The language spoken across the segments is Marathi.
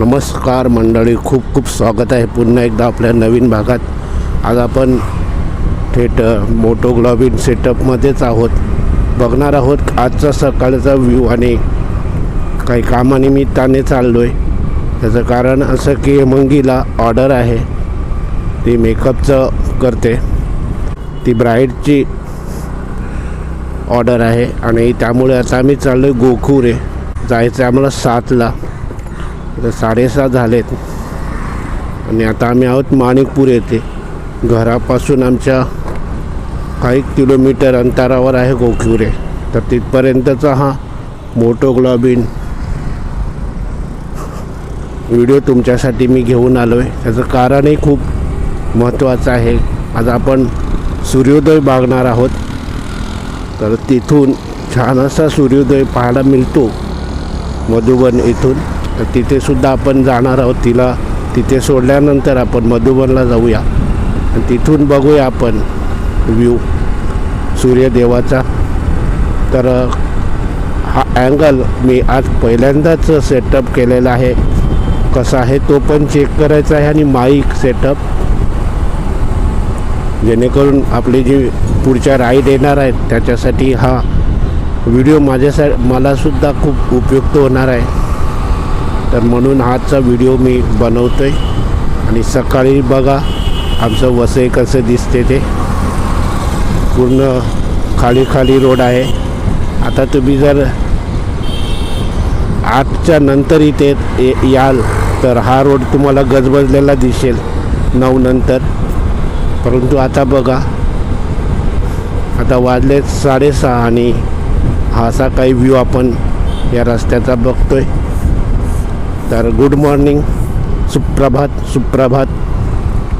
नमस्कार मंडळी खूप खूप स्वागत आहे. पुन्हा एकदा आपल्या नवीन भागात. आज आपण थेट मोटोग्लॉबिन सेटअपमध्येच आहोत. बघणार आहोत आजचा सकाळचा व्ह्यू आणि काही कामानिमित्ताने चाललो आहे त्याचं कारण असं की मंगीला ऑर्डर आहे. ती मेकअपचं करते. ती ब्राईडची ऑर्डर आहे आणि त्यामुळे आता आम्ही चाललो आहे गोखुरे. जायचं आहे आम्हाला सातला. तर साडेसात झालेत. आणि आता आम्ही आहोत माणिकपूर येथे. घरापासून आमच्या काही किलोमीटर अंतरावर आहे गोखिवरे. तर तिथपर्यंतचा हा मोटोग्लॉबिन व्हिडिओ तुमच्यासाठी मी घेऊन आलो आहे त्याचं कारणही खूप महत्त्वाचं आहे. आज आपण सूर्योदय बघणार आहोत. तर तिथून छान असा सूर्योदय पाहायला मिळतो. मधुबन इथून. तर आपण जाणार आहोत तिला. तिथे सोडल्यानंतर आपण मधुबनला जाऊया. आणि तिथून बघूया आपण व्ह्यू सूर्यदेवाचा. तर हा अँगल मी आज पहिल्यांदाच सेटअप केलेला आहे. कसा आहे तो पण चेक करायचा आहे आणि माईक सेटअप जेणेकरून आपली जी पुढच्या राईड येणार आहेत त्याच्यासाठी हा व्हिडिओ माझ्यासा मलासुद्धा खूप उपयुक्त होणार आहे. तर म्हणून आजचा व्हिडिओ मी बनवतो आहे आणि सकाळी बघा आमचं वसई कसं दिसते ते. पूर्ण खाली खाली रोड आहे. आता तुम्ही जर आठच्या नंतर इथे ये- याल तर हा रोड तुम्हाला गजबजलेला दिसेल नऊ नंतर. परंतु आता बघा आता वाजले साडेसहा आणि हा असा काही व्ह्यू आपण या रस्त्याचा बघतोय. तर गुड मॉर्निंग सुप्रभात सुप्रभात.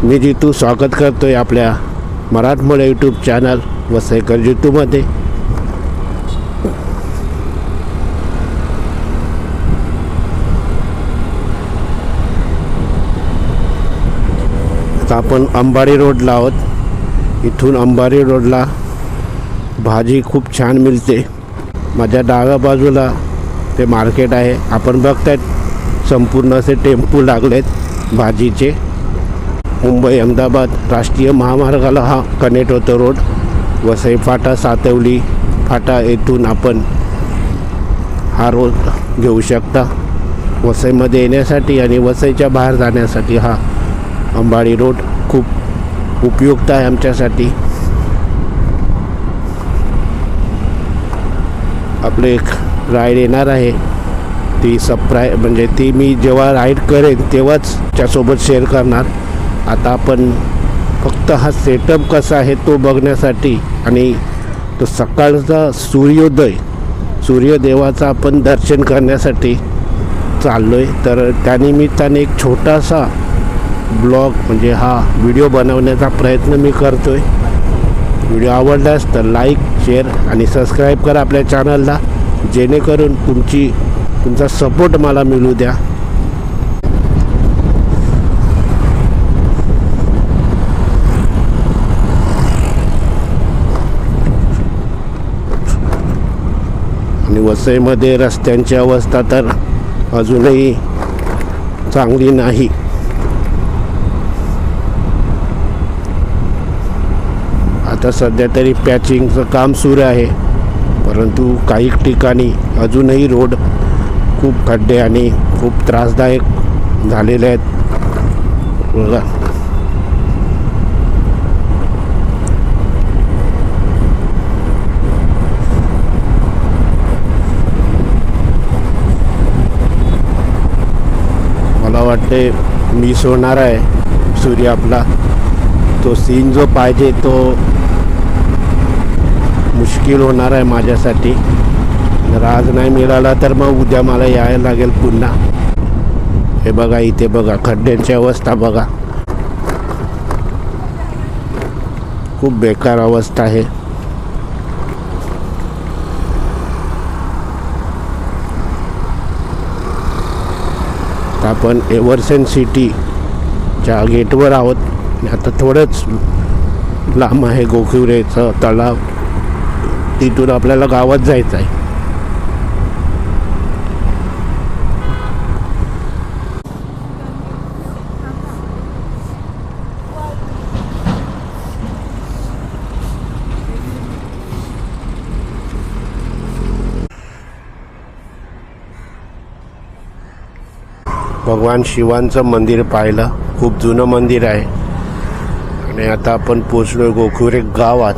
मी जितू स्वागत करतो आहे आपल्या मराठमोळ्या यूट्यूब चॅनल वसईकर जितूमध्ये. आता आपण अंबाडी रोडला आहोत. इथून अंबाडी रोडला भाजी खूप छान मिळते. माझ्या डाव्या बाजूला ते मार्केट आहे. आपण बघतायत संपूर्ण असे टेम्पो लागलेत भाजीचे. मुंबई अहमदाबाद राष्ट्रीय महामार्गाला हा कनेक्ट होतो रोड. वसई फाटा सातवली फाटा येथून आपण हा रोड घेऊ शकता. वसईमध्ये येण्यासाठी आणि वसईच्या बाहेर जाण्यासाठी हा अंबाडी रोड खूप उपयुक्त आहे आमच्यासाठी. आपले एक राईड येणार आहे. ती सप्राय म्हणजे ती मी जेव्हा राईड करेन तेव्हाच त्यासोबत शेअर करणार. आता आपण फक्त हा सेटअप कसा आहे तो बघण्यासाठी आणि तो सकाळचा सूर्योदय सूर्यदेवाचा आपण दर्शन करण्यासाठी चाललो आहे तर त्यानिमित्ताने एक छोटासा ब्लॉग म्हणजे हा व्हिडिओ बनवण्याचा प्रयत्न मी करतो आहे व्हिडिओ आवडल्यास तर लाईक शेअर आणि सबस्क्राईब करा आपल्या चॅनलला जेणेकरून तुमची तुमचा सपोर्ट मला मिळू द्या. आणि वसईमध्ये रस्त्यांची अवस्था तर अजूनही चांगली नाही. आता सध्या तरी पॅचिंगचं काम सुरू आहे परंतु काही ठिकाणी अजूनही रोड खूप खड्डे आणि खूप त्रासदायक झालेले आहेत. बघा. मला वाटते मिस होणार आहे. सूर्य आपला. तो सीन जो पाहिजे तो मुश्किल होणार आहे माझ्यासाठी. जर आज नाही मिळाला तर मग उद्या मला यायला लागेल पुन्हा. हे बघा इथे बघा खड्ड्यांची अवस्था बघा. खूप बेकार अवस्था आहे. आपण एव्हरसेन सिटीच्या गेटवर आहोत. आता थोडंच लांब आहे गोखिवरेचं तलाव. तिथून आपल्याला गावात जायचं आहे. भगवान शिवांचं मंदिर पाहिलं. खूप जुनं मंदिर आहे. आणि आता आपण पोचलो गोखुरे गावात.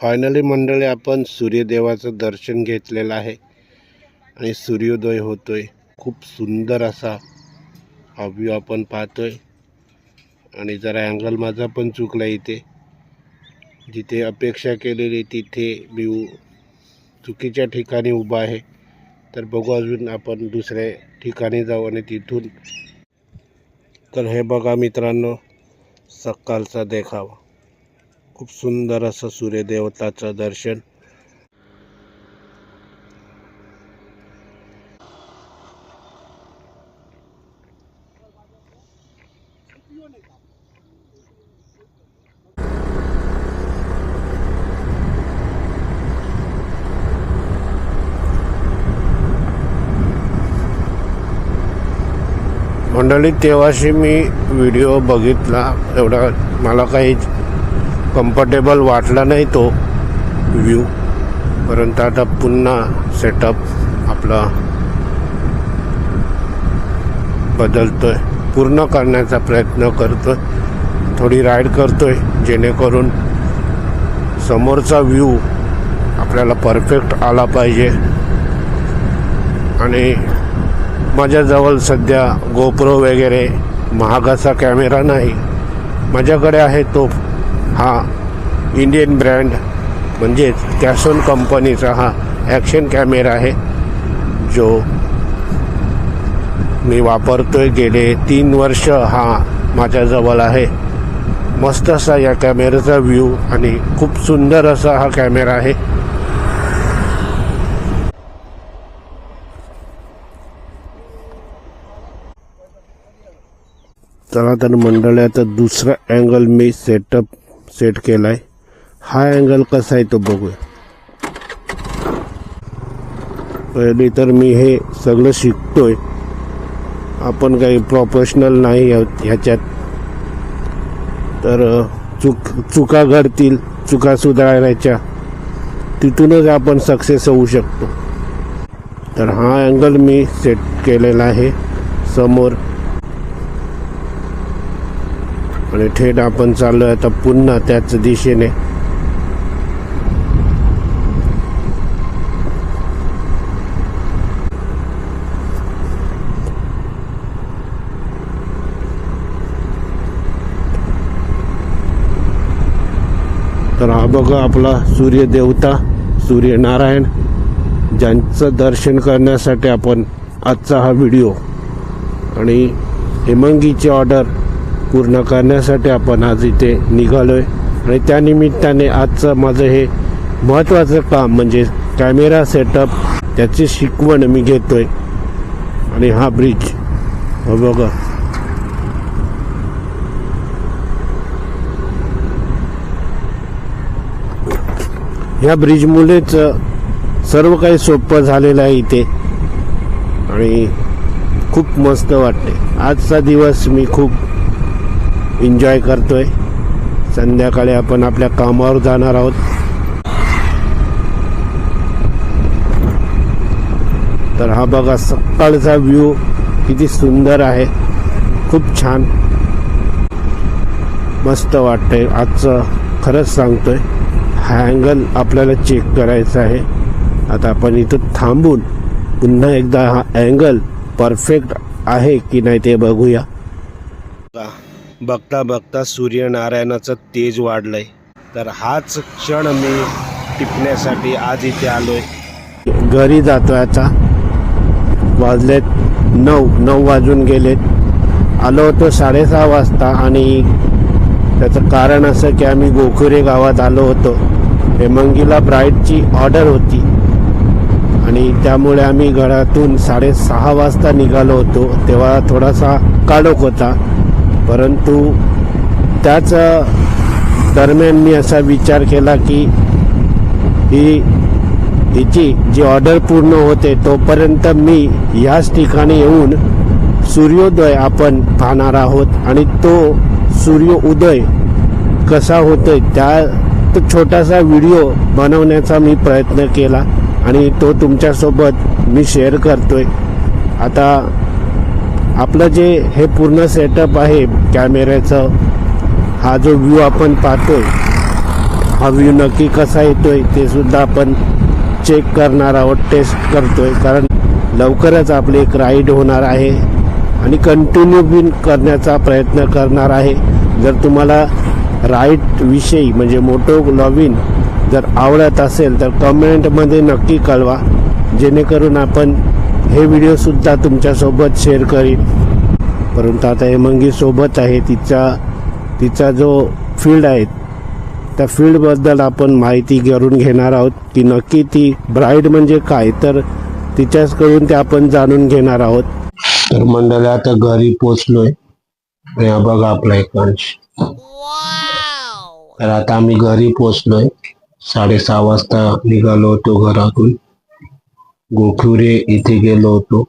फायनली मंडळी आपण सूर्यदेवाचं दर्शन घेतलेलं आहे आणि सूर्योदय होतोय. खूप सुंदर असा हा व्ह्यू आपण पाहतोय. आणि जरा अँगल माझा पण चुकला इथे. जिथे अपेक्षा केलेली तिथे मी चुकीच्या ठिकाणी उभा आहे. तर बघू अजून आपण दुसऱ्या ठिकाणी जाऊ आणि तिथून. तर हे बघा मित्रांनो सकाळचा देखावा. खूप सुंदर असं सूर्यदेवताचं दर्शन. मंडळी तेव्हाशी मी व्हिडिओ बघितला. एवढा मला काही कम्फर्टेबल वाटला नाही तो व्ह्यू परंतु आता पुन्हा सेटअप आपला बदलतोय. पूर्ण करण्याचा प्रयत्न करतोय. थोडी राईड करतोय जेणेकरून समोरचा व्ह्यू आपल्याला परफेक्ट आला पाहिजे. आणि माझ्याजवळ सध्या गोप्रो वगैरे महागाचा कॅमेरा नाही. माझ्याकडे आहे तो हा इंडियन ब्रँड म्हणजेच कॅसोन कंपनीचा हा ॲक्शन कॅमेरा आहे. जो मी वापरतोय गेले तीन वर्ष हा माझ्याजवळ आहे. मस्त असा या कॅमेऱ्याचा व्ह्यू आणि खूप सुंदर असा हा कॅमेरा आहे. चला तर मंडळी आता दुसरा अँगल मी सेटअप सेट केलाय. हा अँगल कसा आहे तो बघूया. पहिली तर मी हे सगळं शिकतोय. आपण काही प्रोफेशनल नाही ह्याच्यात. तर चुक चूक चुका घडतील चुका सुधारण्याच्या. तिथूनच आपण सक्सेस होऊ शकतो. तर हा अँगल मी सेट केलेला आहे. समोर आणि थेट आपण चाललोय आता पुन्हा त्याच दिशेने. तर हा बघा आपला सूर्यदेवता सूर्यनारायण ज्यांचं दर्शन करण्यासाठी आपण आजचा हा व्हिडिओ. आणि हेमंगीची ऑर्डर पूर्ण करण्यासाठी आपण आज इथे निघालोय. आणि त्यानिमित्ताने आजचं माझं हे महत्त्वाचं काम म्हणजे कॅमेरा सेटअप त्याची शिकवण मी घेतोय. आणि हा ब्रिज हो बघा. ह्या ब्रिजमुळेच सर्व काही सोपं झालेलं आहे इथे. आणि खूप मस्त वाटते आजचा दिवस मी खूप एन्जॉय करतोय. संध्याकाळी आपण आपल्या कामावर जाणार आहोत. तर हा बघा सकाळचा व्ह्यू किती सुंदर आहे. खूप छान. मस्त वाटतंय. आजचं खरंच सांगतोय हा अँगल आपल्याला चेक करायचा आहे. आता आपण इथं थांबून पुन्हा एकदा हा अँगल परफेक्ट आहे की नाही ते बघूया. बघता बघता सूर्यनारायणाचं तेज वाढलंय. तर हाच क्षण मी टिपण्यासाठी आज इथे आलोय. घरी जातोय आता. वाजलेत नऊ नऊ वाजून गेलेत. आलो होतो साडेसहा वाजता आणि त्याचं कारण असं की आम्ही गोखुरे गावात आलो होतो. हेमंगीला ब्राईडची ऑर्डर होती. आणि त्यामुळे आम्ही घरातून साडेसहा वाजता निघालो होतो. तेव्हा थोडासा काळोख होता. परंतु त्याच दरम्यान मी असा विचार केला की ही हिची जी ऑर्डर पूर्ण होते तोपर्यंत मी ह्याच ठिकाणी येऊन सूर्योदय आपण पाहणार आहोत आणि तो सूर्योदय कसा होतोय त्या तो छोटासा व्हिडिओ बनवण्याचा मी प्रयत्न केला आणि तो तुमच्यासोबत मी शेअर करतोय. आता आपलं जे हे पूर्ण सेटअप आहे कॅमेऱ्याचं हा जो व्ह्यू आपण पाहतोय हा व्ह्यू नक्की कसा येतोय ते सुद्धा आपण चेक करणार आहोत टेस्ट करतोय. कारण लवकरच आपली एक राईड होणार आहे आणि कंटिन्यू बिन करण्याचा प्रयत्न करणार आहे. जर तुम्हाला राईड विषयी म्हणजे मोटो लॉविन जर आवडत असेल तर कमेंटमध्ये नक्की कळवा. जेणेकरून आपण हे व्हिडिओसुद्धा तुमच्यासोबत शेअर करीन. परंतु आता हेमंगी सोबत आहे तिचा तिचा जो फील्ड आहे त्या फील्डबद्दल आपण माहिती करून घेणार आहोत. की नक्की ती ब्राईड म्हणजे काय तर तिच्याचकडून ते आपण जाणून घेणार आहोत. तर मंडळी आता घरी पोचलोय आणि हा बघा आपला एक अंश तर आता आम्ही घरी पोचलोय साडेसहा वाजता निघालो होतो घरातून. गोखुरे इथे गेलो होतो.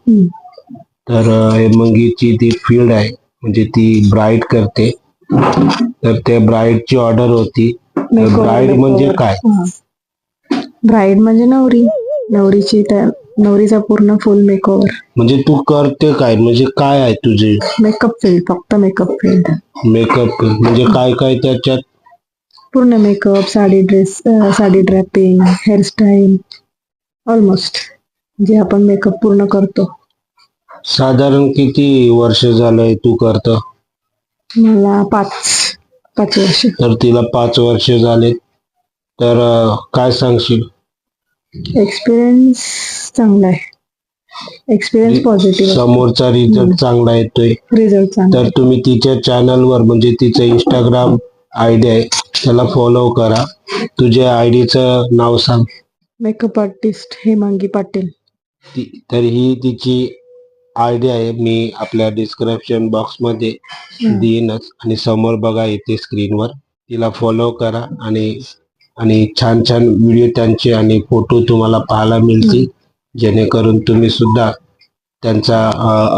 तर अं, हेमंगीची ती फ़ील्ड आहे. म्हणजे ती ब्राईड करते. तर त्या ब्राईडची ऑर्डर होती. तर ब्राईड म्हणजे काय? ब्राईड म्हणजे नवरी. नवरीची त्या नवरीचा पूर्ण फुल मेकओव्हर म्हणजे तू करते काय? म्हणजे काय आहे तुझे? मेकअप फ़ील्ड फक्त मेकअप फ़ील्ड मेकअप म्हणजे काय काय त्याच्यात? पूर्ण makeup sari dress sari draping hairstyle almost जे आपण मेकअप पूर्ण करतो. साधारण किती वर्ष झालंय तू करत? मला पाच पाच वर्ष. तर तिला पाच वर्ष झाले. तर अं, काय सांगशील? एक्सपिरियन्स चांगला आहे. एक्सपिरियन्स पॉझिटिव्ह समोरचा रिझल्ट चांगला येतोय. रिझल्ट चांगला तर तुम्ही तिच्या चॅनलवर म्हणजे तिचं इंस्टाग्राम आय डी आहे त्याला फॉलो करा. तुझ्या आय डीचं नाव सांग. Makeup artist Hemangi Patil. ती तर ही तिची आय डी आहे. मी आपल्या डिस्क्रिप्शन बॉक्समध्ये देईनच. आणि समोर बघा इथे स्क्रीनवर तिला फॉलो करा आणि आणि छान छान व्हिडिओ त्यांचे आणि फोटो तुम्हाला पाहायला मिळतील. जेणेकरून तुम्ही सुद्धा त्यांचा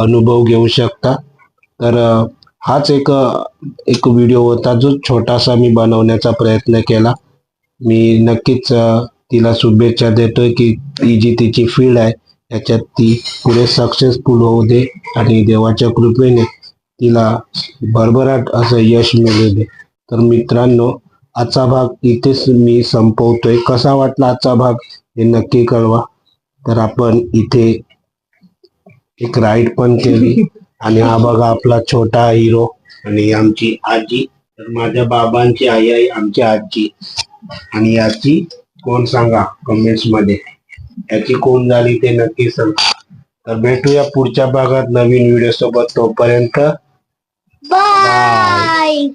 अनुभव घेऊ शकता. तर हाच एक एक व्हिडिओ होता जो छोटासा मी बनवण्याचा प्रयत्न केला. मी नक्कीच तिला शुभेच्छा देतोय की ती जी तिची फील्ड आहे त्याच्यात ती पुढे सक्सेसफुल होऊ दे आणि देवाच्या कृपेने तिला भरभराट असं यश मिळू दे. तर मित्रांनो आजचा भाग इथेच मी संपवतोय. कसा वाटला आजचा भाग हे नक्की कळवा. तर आपण इथे एक राईड पण केली. आणि हा बघा आपला छोटा हिरो आणि आमची आजी. तर माझ्या बाबांची आई आहे आमची आजी. आणि याची कोण सांगा? कमेंट्समध्ये. याची कोण झाली ते नक्की सांगा. तर भेटूया पुढच्या भागात नवीन व्हिडिओ सोबत. तोपर्यंत बाय